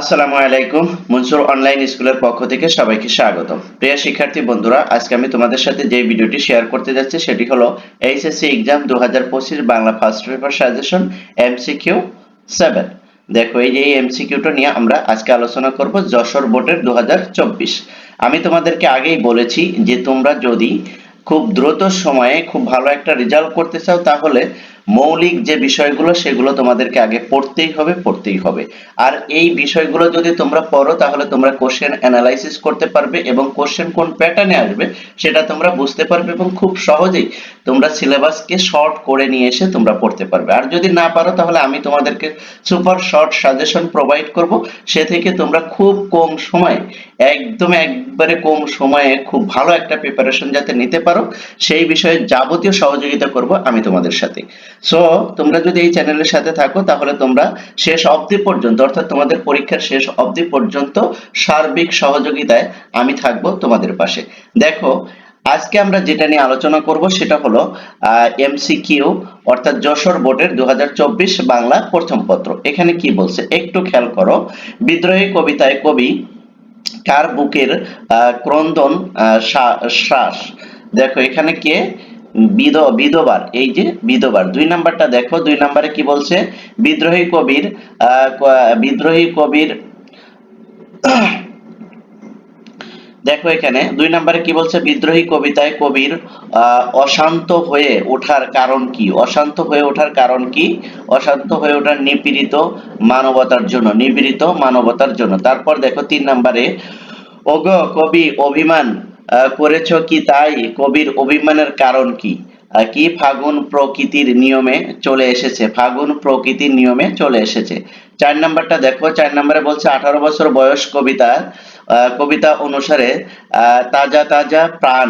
আসসালামু আলাইকুম। মনসুর অনলাইন স্কুলের পক্ষ থেকে সবাইকে স্বাগতম। প্রিয় শিক্ষার্থী, বন্ধুরা, আজকে আমি তোমাদের সাথে যে ভিডিওটি শেয়ার করতে যাচ্ছি, সেটি হলো এইচএসসি এক্সাম দু হাজার পঁচিশ Bangla first paper suggestion MCQ seven দেখো, এই যে এমসিকিউটা নিয়ে আমরা আজকে আলোচনা করব যশোর বোর্ডের দু হাজার চব্বিশ। আমি তোমাদেরকে আগেই বলেছি যে তোমরা যদি খুব দ্রুত সময়ে খুব ভালো একটা রেজাল্ট করতে চাও, তাহলে মৌলিক যে বিষয়গুলো, সেগুলো তোমাদেরকে আগে পড়তেই হবে পড়তেই হবে। আর এই বিষয়গুলো যদি তোমরা পড়ো, তাহলে তোমরা কোশ্চেন অ্যানালাইসিস করতে পারবে এবং কোশ্চেন কোন প্যাটার্নে আসবে, সেটা তোমরা বুঝতে পারবে এবং খুব সহজেই তোমরা সিলেবাসকে শর্ট করে নিয়ে এসে তোমরা পড়তে পারবে। আর যদি না পারো, তাহলে আমি তোমাদেরকে সুপার শর্ট সাজেশন প্রোভাইড করব। সে থেকে তোমরা খুব কম সময়ে, একদম একবারে কম সময়ে খুব ভালো একটা প্রিপারেশন যাতে নিতে পারো, সেই বিষয়ে যাবতীয় সহযোগিতা করব আমি তোমাদের সাথে। সো তোমরা যদি এই চ্যানেলের সাথে থাকো, তাহলে তোমরা শেষ অবধি পর্যন্ত, অর্থাৎ তোমাদের পরীক্ষার শেষ অবধি পর্যন্ত সার্বিক সহযোগিতায় আমি থাকব তোমাদের পাশে। দেখো, আজকে আমরা যেটা নিয়ে আলোচনা করব, সেটা হলো এমসিকিউ অর্থাৎ যশোর বোর্ডের দু হাজার চব্বিশ বাংলা প্রথম পত্র। এখানে কি বলছে? একটু খেয়াল করো, বিদ্রোহী কবিতায় কবি কার বুকের ক্রন্দন শ্বাস। দেখো, এখানে কে? বিধবার, এই যে বিধবার। দুই নাম্বারটা দেখো, দুই নাম্বারে কি বলছে? বিদ্রোহী কবির বিদ্রোহী কবির, দেখো এখানে, দুই নম্বরে কি বলছে? বিদ্রোহী কবিতায় কবির অশান্ত হয়ে ওঠার কারণ কি? অশান্ত হয়ে ওঠার কারণ কি? অশান্ত হয়ে ওঠার নিপীড়িত মানবতার জন্য, নিপীড়িত মানবতার জন্য। তারপর দেখো তিন নম্বরে, ওগ কবি অভিমান করেছ কি তাই? কবির অভিমানের কারণ কি? কি ফাগুন প্রকৃতির নিয়মে চলে এসেছে? ফাগুন প্রকৃতির নিয়মে চলে এসেছে। চার নাম্বারটা দেখো। চার নম্বরে বলছে, আঠারো বছর বয়স কবিতা। কবিতা অনুসারে তাজা তাজা প্রাণ,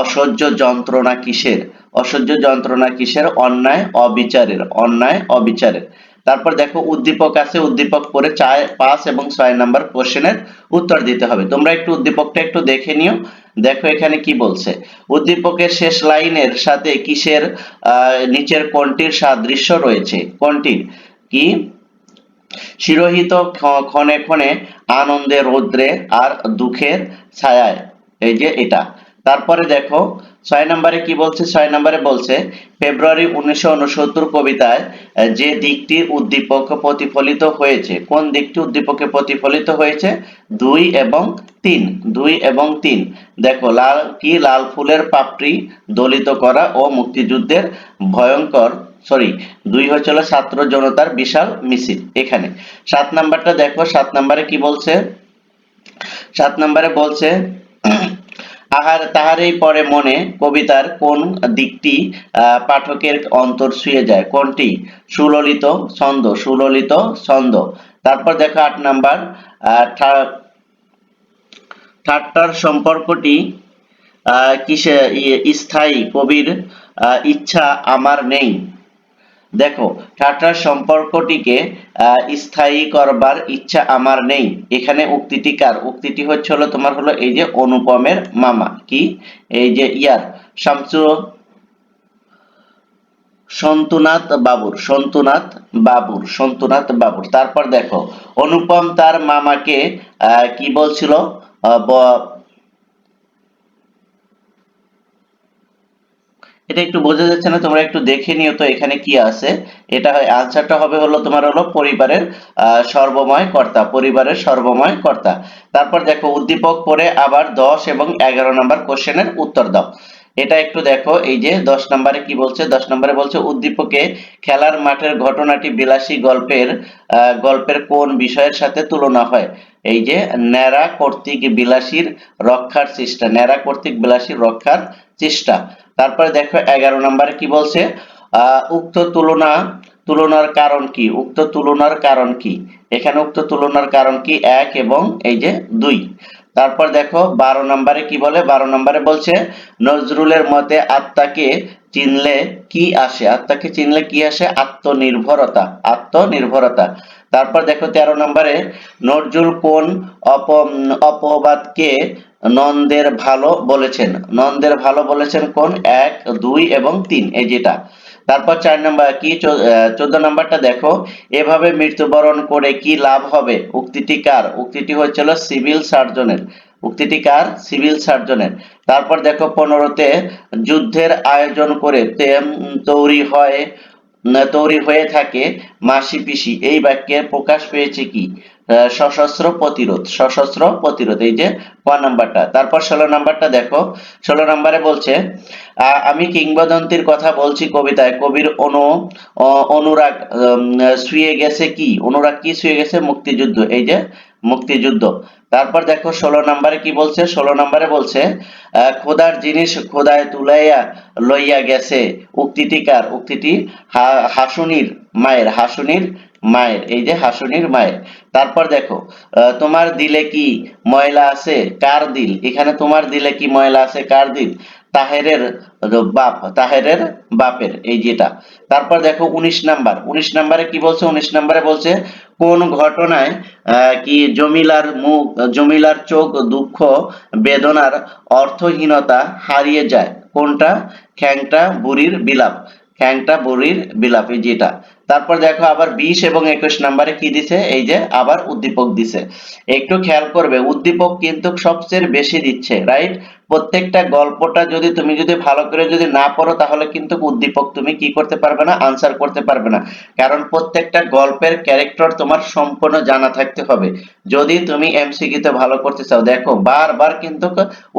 অসহ্য যন্ত্রণা কিসের? অসহ্য যন্ত্রণা কিসের? অন্যায় অবিচারের। অন্যায় অবিচারের। তারপর দেখো উদ্দীপক আছে, উদ্দীপক করে চার, পাঁচ এবং ছয় নাম্বার কোশ্চেনের উত্তর দিতে হবে। তোমরা একটু উদ্দীপকটা একটু দেখে নিও। দেখো এখানে কি বলছে? উদ্দীপকের শেষ লাইনের সাথে কিসের নিচের কোনটির সাদৃশ্য রয়েছে? কোনটির কি? শিরোহিত ক্ষ- ক্ষণে ক্ষণে আনন্দে, রৌদ্রে আর দুঃখের ছায়ায়। এই যে এটা। তারপরে দেখো, ছয় নম্বরে কি বলছে? ছয় নম্বরে বলছে, ফেব্রুয়ারি উনিশশো উনসত্তর কবিতায় যে দিকটি উদ্দীপক প্রতিফলিত হয়েছে। কোন দিকটি উদ্দীপকে প্রতিফলিত হয়েছে? দুই এবং তিন। দুই এবং তিন। দেখো, লাল, কি লাল ফুলের পাপড়ি দলিত করা ও মুক্তিযুদ্ধের ভয়ঙ্কর সরি দুই হচ্ছিল ছাত্র জনতার বিশাল মিছিল এখানে। সাত নাম্বারটা দেখো, সাত নাম্বারে কি বলছে? সাত নম্বরে বলছে আহার তাহারই পরে মনে কবিতার কোন দিকটি পাঠকের অন্তর ছুঁয়ে যায়? কোনটি? সুললিত ছন্দ সুললিত ছন্দ। তারপর দেখো আট নাম্বার ঠাট্টার সম্পর্কটি কিসে স্থায়ী কবির ইচ্ছা আমার নেই। দেখো ঠাট্টার সম্পর্কটিকে স্থায়ী করবার ইচ্ছা আমার নেই। এখানে উক্তিটি কার? উক্তিটি হচ্ছে হলো, তোমার হলো এই যে অনুপমের মামা। কি? এই যে ইয়ার। শামসু সন্তুনাথ বাবুর সন্তুনাথ বাবুর সন্তুনাথ বাবুর। তারপর দেখো, অনুপম তার মামাকে কি বলছিল আহ, ব- এটা একটু বোঝা যাচ্ছে না, তোমরা একটু দেখে নিও তো এখানে কি আছে। এটা আনসারটা হবে হলো তোমার হলো পরিবারের সর্বময় কর্তা, পরিবারের সর্বময় কর্তা। তারপর দেখো, উদ্দীপক পরে আবার দশ এবং এগারো নম্বর কোশ্চেনের উত্তর দাও। এটা একটু দেখো, এই যে দশ নম্বরে কি বলছে? দশ নম্বরে বলছে, উদ্দীপকে খেলার মাঠের ঘটনাটি বিলাসী গল্পের গল্পের কোন বিষয়ের সাথে তুলনা হয়? এই যে ন্যাড়া কর্তৃক বিলাসীর রক্ষার চেষ্টা, ন্যাড়া কর্তৃক বিলাসীর রক্ষার চেষ্টা। তারপরে দেখো এগারো নম্বরে কি বলছে? উক্ত তুলনা, তুলনার কারণ কি? উক্ত তুলনার কারণ কি? এখানে উক্ত তুলনার কারণ কি? এক এবং এই যে দুই। তারপর দেখো বারো নম্বরে কি বলে? বারো নম্বরে বলছে, নজরুলের মতে আত্মাকে চিনলে কি আসে? আত্মাকে চিনলে কি আসে? আত্মনির্ভরতা আত্মনির্ভরতা। তারপর দেখো তেরো নম্বরে, নজরুল কোন অপ অপবাদকে নন্দের ভালো বলেছেন। নন্দের ভালো বলেছেন কোন? এক দুই এবং তিন এই যেটা। তারপর চার নম্বর কি? চোদ্দ নম্বরটা দেখো। এভাবে মৃত্যুবরণ করে কি লাভ হবে? উক্তিটি কার? উক্তিটি হচ্ছিল সিভিল সার্জনের। উক্তিটি কার? সিভিল সার্জনের। তারপর দেখো পনেরোতে যুদ্ধের আয়োজন করে তে- উম, তৈরি হয় তৈরি হয়ে থাকে মাসি পিসি এই বাক্যে প্রকাশ পেয়েছে কি? সশস্ত্র প্রতিরোধ সশস্ত্র প্রতিরোধ, এই যে ক নাম্বারটা। তারপর ষোলো নাম্বারটা দেখো। ষোলো নাম্বারে বলছে আমি কিংবদন্তির কথা বলছি কবিতায়, কবির অনু অনুরাগ শুয়ে গেছে কি? অনুরাগ কি শুয়ে গেছে? মুক্তিযুদ্ধ, এই যে মুক্তিযুদ্ধ। তারপর দেখো ষোলো নম্বরে কি বলছে? ষোলো নম্বরে বলছে খোদার জিনিস খোদায় তুলাইয়া লইয়া গেছে উক্তিটি কার উক্তিটি হাসুনির, মায়ের হাসুনির মায়ের, এই যে হাসুনির মায়ের। তারপর দেখো তোমার দিলে কি ময়লা আছে? কার দিল? এখানে তোমার দিলে কি ময়লা আছে? কার দিল? তাহেরের বাপ, তাহেরের বাপের, এই যেটা। তারপর দেখো, উনিশ নাম্বার। উনিশ নাম্বারে কি বলছে? উনিশ নাম্বারে বলছে, কোন ঘটনায় কি জমিলার মুখ, জমিলার চোখ দুঃখ, বেদনার অর্থহীনতা হারিয়ে যায়? কোনটা? খ্যাংটা বুড়ির বিলাপ। খ্যাংটা বুড়ির বিলাপ, এই যেটা। তারপর দেখো আবার বিশ এবং একুশ নাম্বারে কি দিছে? এই যে আবার উদ্দীপক দিছে। একটু খেয়াল করবে, উদ্দীপক কিন্তু সবচেয়ে বেশি দিচ্ছে রাইট প্রত্যেকটা গল্পটা যদি তুমি যদি ভালো করে যদি না পড়ো, তাহলে কিন্তু উদ্দীপক তুমি কি করতে পারবে না? আনসার করতে পারবে না। কারণ প্রত্যেকটা গল্পের ক্যারেক্টার তোমার সম্পূর্ণ জানা থাকতে হবে। যদি তুমি এমসিকিউ তে ভালো করতে চাও, দেখো, বারবার কিন্তু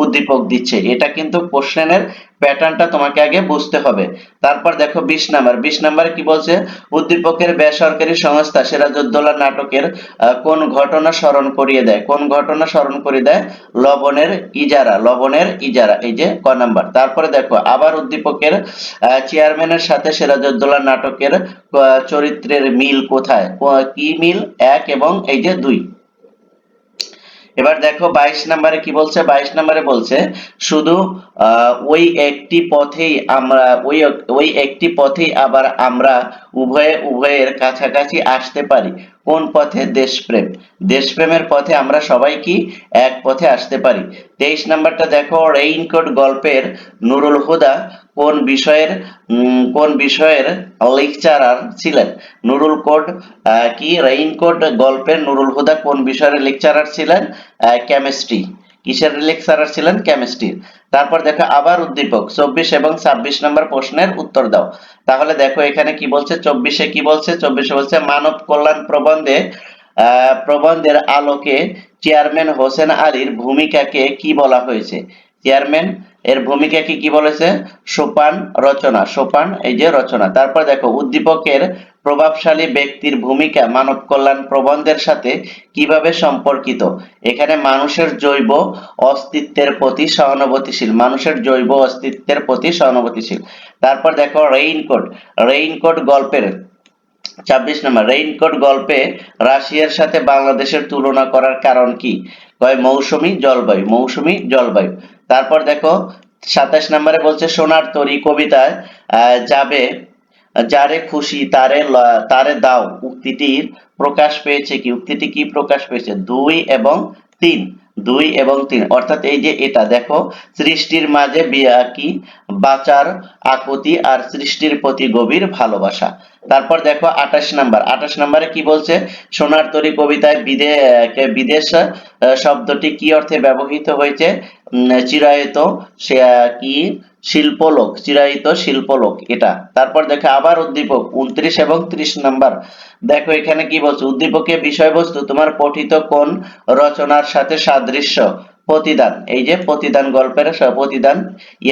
উদ্দীপক দিচ্ছে। এটা কিন্তু কোশ্চেনের প্যাটার্নটা তোমাকে আগে বুঝতে হবে। তারপর দেখো, বিশ নাম্বার। বিশ নাম্বার কি বলছে? উদ্দীপকের বেসরকারি সংস্থা সিরাজউদ্দৌলা নাটকের কোন ঘটনা স্মরণ করিয়ে দেয়। কোন ঘটনা স্মরণ করিয়ে দেয়? লবণের ইজারা। লবণের ইজারা, এই যে ক নাম্বার। তারপরে দেখো, আবার উদ্দীপকের চেয়ারম্যানের সাথে সিরাজউদ্দৌলা নাটকের চরিত্রের মিল কোথায়? কি মিল? এক এবং এই যে দুই। এবার দেখো বাইশ নম্বরে কি বলছে? বাইশ নম্বরে বলছে, শুধু ওই একটি পথেই আমরা, ওই ওই একটি পথেই আবার আমরা উভয়ে, উভয়ের কাছাকাছি আসতে পারি। কোন পথে? দেশপ্রেম। দেশপ্রেমের পথে আমরা সবাই কি? এক পথে আসতে পারি। তেইশ নাম্বারটা দেখো, রেইনকোট গল্পের নুরুল হুদা কোন বিষয়ের কোন বিষয়ের লেকচারার ছিলেন? নুরুল কোড কি? রেইনকোট গল্পের নুরুল হুদা কোন বিষয়ের লেকচারার ছিলেন? কেমিস্ট্রি কিসের লেকচারার ছিলেন? কেমিস্ট্রির তারপর দেখো, আবার উদ্দীপক, চব্বিশ এবং ছাব্বিশ নম্বর প্রশ্নের উত্তর দাও। তাহলে দেখো, এখানে কি বলছে? চব্বিশে কি বলছে? চব্বিশে বলছে, মানব কল্যাণ প্রবন্ধে প্রবন্ধের আলোকে চেয়ারম্যান হোসেন আলীর ভূমিকাকে কি বলা হয়েছে? চেয়ারম্যান এর ভূমিকাকে কি বলেছে? সোপান রচনা, সোপান, এই যে রচনা। তারপর দেখো, উদ্দীপকের প্রভাবশালী ব্যক্তির ভূমিকা মানব কল্যাণ প্রবন্ধের সাথে কীভাবে সম্পর্কিত? এখানে মানুষের জৈব অস্তিত্বের প্রতি সহানুভূতিশীল, মানুষের জৈব অস্তিত্বের প্রতি সহানুভূতিশীল। তারপর দেখো, রেইনকোট রেইনকোট গল্পের, ছাব্বিশ নম্বর, রেইনকোট গল্পে রাশিয়ার সাথে বাংলাদেশের তুলনা করার কারণ কি? কয়, মৌসুমী জলবায়ু মৌসুমী জলবায়ু। তারপর দেখো, সাতাশ নম্বরে বলছে, সোনার তরী কবিতায় যাবে, যারে খুশি তারে তারে দাও। উক্তিটির প্রকাশ পেয়েছে কি? উক্তিটি কি প্রকাশ পেয়েছে? দুই এবং তিন। দুই এবং তিন। অর্থাৎ এই যে এটা, দেখো, সৃষ্টির মাঝে বিয়া কি? বাঁচার আকুতি আর সৃষ্টির প্রতি গভীর ভালোবাসা। তারপর দেখো, আঠাশ নাম্বার। আঠাশ নাম্বারে কি বলছে? সোনার তরী কবিতায় বিদেশ শব্দটি কি অর্থে ব্যবহৃত হয়েছে? চিরায়ত, সে কি? শিল্পলোক, চিরায়িত শিল্পলোক, এটা। তারপর দেখো আবার উদ্দীপক, উনত্রিশ এবং ত্রিশ নাম্বার। দেখো এখানে কি বলছে? উদ্দীপকের বিষয়বস্তু, তোমার পঠিত কোন রচনার সাথে সাদৃশ্য? প্রতিদান। এই যে প্রতিদান গল্পের প্রতিদান,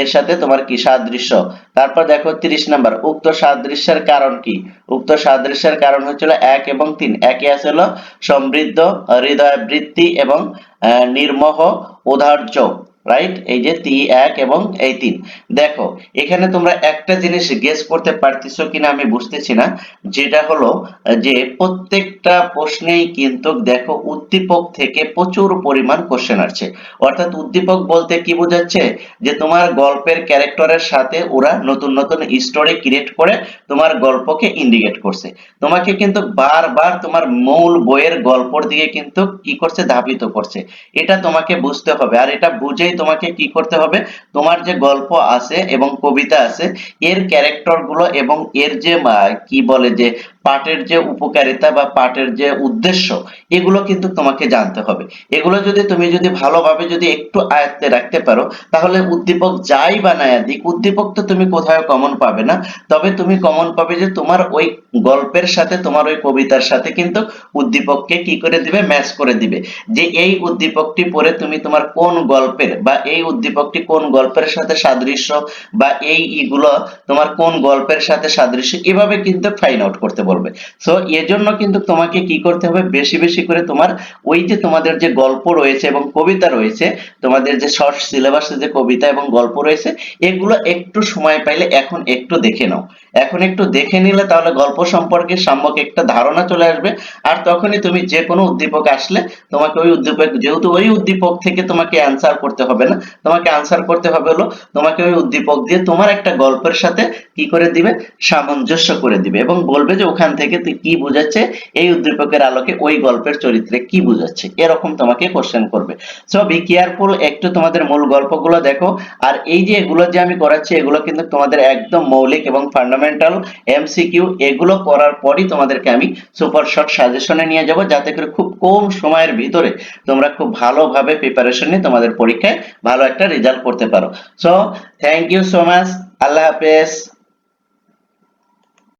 এর সাথে তোমার কি সাদৃশ্য? তারপর দেখো তিরিশ নাম্বার, উক্ত সাদৃশ্যের কারণ কি? উক্ত সাদৃশ্যের কারণ হচ্ছিল এক এবং তিন। একে আছে হলো সমৃদ্ধ হৃদয় বৃত্তি এবং নির্মোহ ঔদার্য রাইট এই যে তি, এক এবং এই তিন। দেখো, এখানে তোমরা একটা জিনিস গেস করতে পারতেছো কিনা আমি বুঝতেছি না। যেটা হলো যে প্রত্যেকটা প্রশ্নেই কিন্তু দেখো উদ্দীপক থেকে প্রচুর পরিমাণ কোশ্চেন আসছে। অর্থাৎ উদ্দীপক বলতে কি বোঝাচ্ছে? যে তোমার গল্পের ক্যারেক্টারের সাথে ওরা নতুন নতুন স্টোরি ক্রিয়েট করে তোমার গল্পকে ইন্ডিকেট করছে। তোমাকে কিন্তু বারবার তোমার মূল বইয়ের গল্পর দিকে কিন্তু কি করছে? ধাবিত করছে। এটা তোমাকে বুঝতে হবে। আর এটা বুঝেই তোমাকে কি করতে হবে? তোমার যে গল্প আছে এবং কবিতা আছে, এর ক্যারেক্টারগুলো এবং এর যে কি বলে যে পাঠের যে উপকারিতা বা পাঠের যে উদ্দেশ্য, এগুলো কিন্তু তোমাকে জানতে হবে। এগুলো যদি তুমি যদি ভালোভাবে যদি একটু আয়ত্তে রাখতে পারো, তাহলে উদ্দীপক যাই বানায় দিক, উদ্দীপক তো তুমি কোথাও কমন পাবে না। তবে তুমি কমন পাবে যে তোমার ওই গল্পের সাথে, তোমার ওই কবিতার সাথে কিন্তু উদ্দীপককে কি করে দিবে? ম্যাচ করে দিবে। যে এই উদ্দীপকটি পড়ে তুমি তোমার কোন গল্পের বা এই উদ্দীপকটি কোন গল্পের সাথে সাদৃশ্য বা এই ইগুলো তোমার কোন গল্পের সাথে সাদৃশ্য, এভাবে কিন্তু ফাইন আউট করতে বলবে। সো এজন্য কিন্তু তোমাকে কি করতে হবে? বেশি বেশি করে তোমার ওই যে তোমাদের যে গল্প রয়েছে এবং কবিতা রয়েছে, তোমাদের যে শর্ট সিলেবাসে যে কবিতা এবং গল্প রয়েছে, এগুলো একটু সময় পাইলে এখন একটু দেখে নাও। এখন একটু দেখে নিলে তাহলে গল্প সম্পর্কে সাম্যক একটা ধারণা চলে আসবে। আর তখনই তুমি যে কোনো উদ্দীপক আসলে তোমাকে ওই উদ্দীপক, যেহেতু ওই উদ্দীপক থেকে তোমাকে অ্যান্সার করতে হবে না। তোমাকে অ্যান্সার করতে হবে হলো, তোমাকে ওই উদ্দীপক দিয়ে তোমার একটা গল্পের সাথে কি করে দিবে? সামঞ্জস্য করে দিবে এবং বলবে যে ওখান থেকে তুই কি বুঝাচ্ছে? এই উদ্দীপকের আলোকে ওই গল্পের চরিত্রে কি বুঝাচ্ছে? এরকম তোমাকে কোশ্চেন করবে। সো বি কেয়ারফুল একটু তোমাদের মূল গল্পগুলো দেখো। আর এই যে এগুলো যে আমি করাচ্ছি, এগুলো কিন্তু তোমাদের একদম মৌলিক এবং ফান্ডামেন্টাল এমসিকিউ এগুলো করার পরই তোমাদেরকে আমি সুপার শর্ট সাজেশনে নিয়ে যাব। যাতে করে খুব কম সময়ের ভিতরে তোমরা খুব ভালোভাবে প্রিপারেশন নিয়ে তোমাদের পরীক্ষায় ভালো একটা রেজাল্ট করতে পারো। So thank you so much আল্লাহ হাফেজ।